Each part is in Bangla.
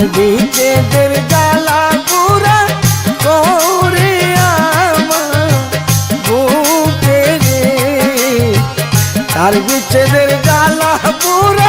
আর বিজেদের জ্বালা পুরা করে আমার বুকে রে। তার বিচ্ছেদের জ্বালা পুরা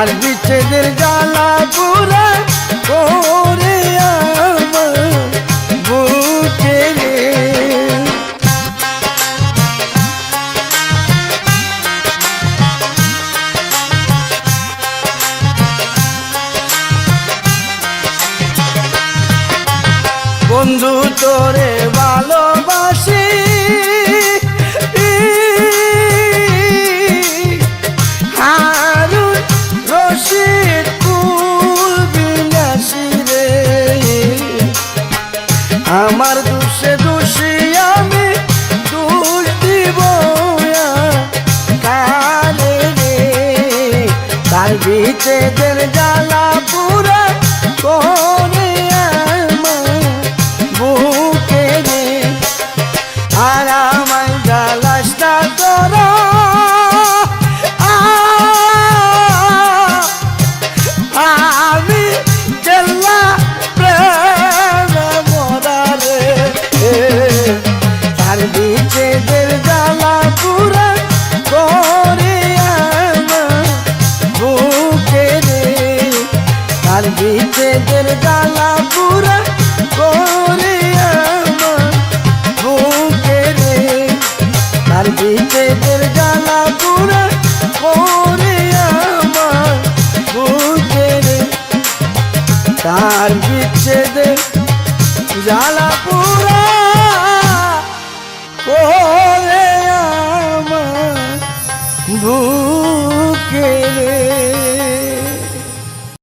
আর বিচ্ছেদের জ্বালা পুরা ওরে আমার বুকে বন্ধু তোরে ভালোবাসি। তার বিচ্ছেদে জ্বালা পুরা করে আমার বুকে রে।